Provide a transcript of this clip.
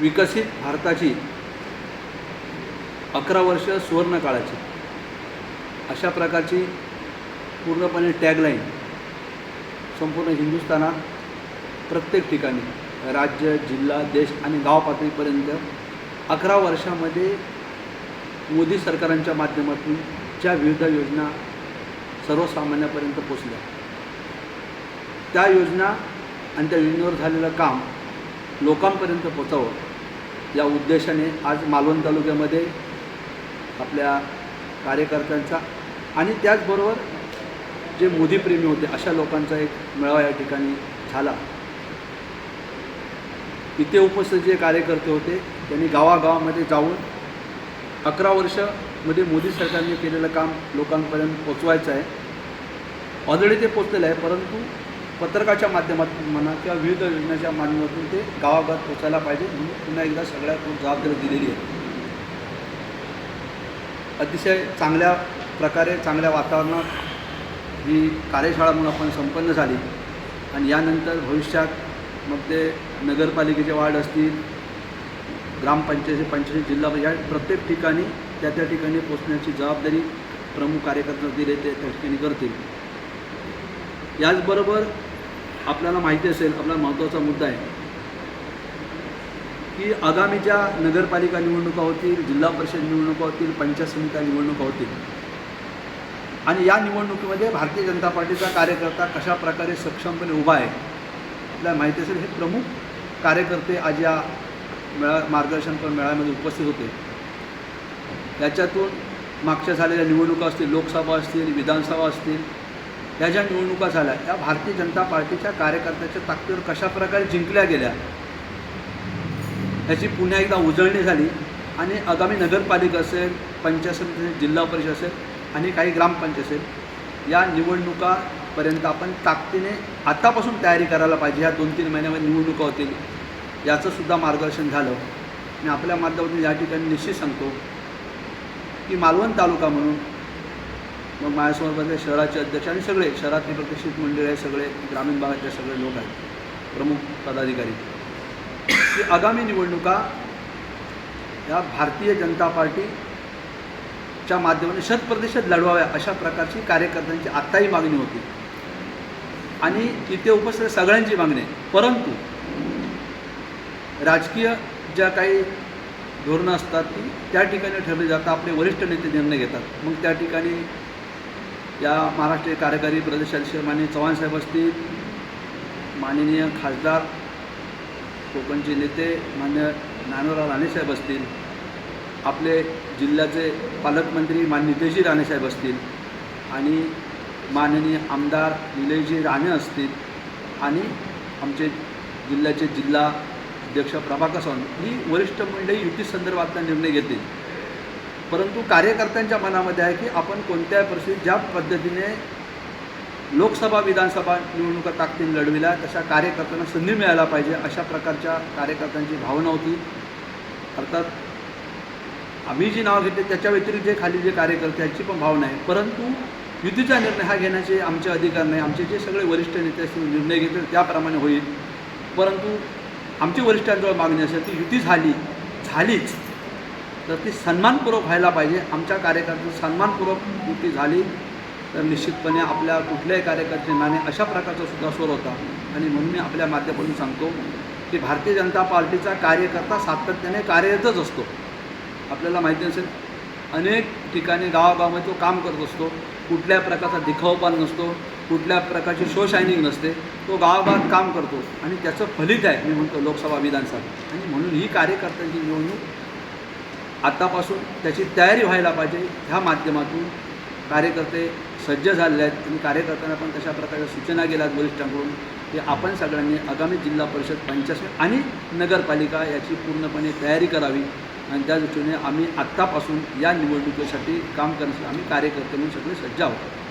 विकसित भारताची अकरा वर्ष सुवर्ण काळाची. अशा प्रकारची पूर्णपणे टॅगलाईन संपूर्ण हिंदुस्थानात प्रत्येक ठिकाणी राज्य जिल्हा देश आणि गाव पातळीपर्यंत अकरा वर्षामध्ये मोदी सरकारांच्या माध्यमातून ज्या विविध योजना सर्वसामान्यापर्यंत पोचल्या त्या योजना आणि त्या योजनेवर झालेलं काम लोकांपर्यंत पोचावं या उद्देशाने आज मालवण तालुक्यामध्ये आपल्या कार्यकर्त्यांचा आणि त्याचबरोबर जे मोदीप्रेमी होते अशा लोकांचा एक मेळावा या ठिकाणी झाला. इथे उपस्थित जे कार्यकर्ते होते त्यांनी गावागावामध्ये जाऊन अकरा वर्षामध्ये मोदी सरकारने केलेलं काम लोकांपर्यंत पोचवायचं आहे. ऑलरेडी ते पोचलेलं आहे परंतु पत्रकाच्या माध्यमातून म्हणा किंवा विविध योजनेच्या माध्यमातून ते गावागावात पोचायला पाहिजे. म्हणून पुन्हा एकदा सगळ्या खूप जबाबदारी दिलेली आहे. अतिशय चांगल्या प्रकारे चांगल्या वातावरणात ही कार्यशाळा म्हणून आपण संपन्न झाली. आणि यानंतर भविष्यात मग ते नगरपालिकेचे वार्ड असतील ग्रामपंचायती पंचायत जिल्हा या प्रत्येक ठिकाणी त्या त्या ठिकाणी पोचण्याची जबाबदारी प्रमुख कार्यकर्ते दिले ते त्या ठिकाणी करतील. याचबरोबर आपल्याला माहिती असेल आपला महत्त्वाचा मुद्दा आहे. की आगामी ज्या नगरपालिका निवडणुका होतील जिल्हा परिषद निवडणुका होतील पंचायत समित्या निवडणुका होतील. आणि या निवडणुकीमध्ये भारतीय जनता पार्टीचा कार्यकर्ता कशा प्रकारे सक्षमपणे उभा आहे आपल्याला माहिती असेल हे प्रमुख कार्यकर्ते आज या मेळा मार्गदर्शनपर मेळाव्यामध्ये उपस्थित होते. याच्यातून मागच्या झालेल्या निवडणुका असतील लोकसभा असतील विधानसभा असतील या ज्या निवडणुका झाल्या या भारतीय जनता पार्टीच्या कार्यकर्त्याच्या ताकदीवर कशा प्रकारे जिंकल्या गेल्या याची पुन्हा एकदा उजळणी झाली. आणि आगामी नगरपालिका असेल पंचायत समिती जिल्हा परिषद असेल आणि काही ग्रामपंचायत असेल या निवडणुकापर्यंत आपण ताकदीने आत्तापासून तयारी करायला पाहिजे. ह्या दोन तीन महिन्यामध्ये निवडणुका होतील याचंसुद्धा मार्गदर्शन झालं. आणि आपल्या माध्यमातून या ठिकाणी निश्चित सांगतो की मालवण तालुका म्हणून मग माझ्यासमोर शहराचे अध्यक्ष आणि सगळे शहरातले प्रतिष्ठित मंडळ आहे सगळे ग्रामीण भागातले सगळे लोक आहेत प्रमुख पदाधिकारी. की आगामी निवडणुका या भारतीय जनता पार्टीच्या माध्यमाने शतप्रतिशत लढवाव्या अशा प्रकारची कार्यकर्त्यांची आत्ताही मागणी होती. आणि तिथे उपस्थित सगळ्यांची मागणी आहे. परंतु राजकीय ज्या काही धोरणं असतात ती त्या ठिकाणी ठरली जातात आपले वरिष्ठ नेते निर्णय घेतात. मग त्या ठिकाणी या महाराष्ट्रीय कार्यकारी प्रदेशाध्यक्ष माननीय चव्हाणसाहेब असतील माननीय खासदार कोकणचे नेते मान्य ज्ञानोराव राणेसाहेब असतील आपले जिल्ह्याचे पालकमंत्री मान्य नितेशजी राणेसाहेब असतील आणि माननीय आमदार निलयजी राणे असतील आणि आमचे जिल्ह्याचे जिल्हा अध्यक्ष प्रभाकर सावंत ही वरिष्ठ मंडळी युती संदर्भातला निर्णय घेतील. परंतु कार्यकर्त्यांच्या मनामध्ये आहे की आपण कोणत्या परिस्थितीत ज्या पद्धतीने लोकसभा विधानसभा निवडणुका ताकदीने लढविल्या तशा कार्यकर्त्यांना संधी मिळायला पाहिजे अशा प्रकारच्या कार्यकर्त्यांची भावना होती. अर्थात आम्ही जी नावं घेतली त्याच्या व्यतिरिक्त जे खाली जे कार्यकर्ते याची पण भावना आहे. परंतु युतीचा निर्णय हा घेण्याचे आमचे अधिकार नाही. आमचे जे सगळे वरिष्ठ नेते असतील निर्णय घेतील त्याप्रमाणे होईल. परंतु आमची वरिष्ठांजवळ मागणी असेल ती युती झाली झालीच. तर ती सन्मानपूर्वक व्हायला पाहिजे. आमच्या कार्यकर्त्यांची सन्मानपूर्वक युती झाली तर निश्चितपणे आपल्या कुठल्याही कार्यकर्ते नाणे अशा प्रकारचा सुद्धा स्वर होता. आणि म्हणून मी आपल्या माध्यमातून सांगतो की भारतीय जनता पार्टीचा कार्यकर्ता सातत्याने कार्यरतच असतो. आपल्याला माहिती असेल अनेक ठिकाणी गावागावामध्ये तो काम करत असतो. कुठल्या प्रकारचा दिखावपान नसतो कुठल्या प्रकारची शो शायनिंग नसते. तो गावागावात काम करतो. आणि त्याचं फलित आहे मी म्हणतो लोकसभा विधानसभा आणि म्हणून ही कार्यकर्त्यांची निवडणूक आत्तापासून त्याची तयारी व्हायला पाहिजे. ह्या माध्यमातून कार्यकर्ते सज्ज झालेले आहेत. आणि कार्यकर्त्यांना पण तशा प्रकारच्या सूचना गेल्या आहेत वरिष्ठांकडून की आपण सगळ्यांनी आगामी जिल्हा परिषद पंचायत आणि नगरपालिका याची पूर्णपणे तयारी करावी. आणि त्या दृष्टीने आम्ही आत्तापासून या निवडणुकीसाठी काम करण्यासाठी आम्ही कार्यकर्ते म्हणून सगळे सज्ज आहोत.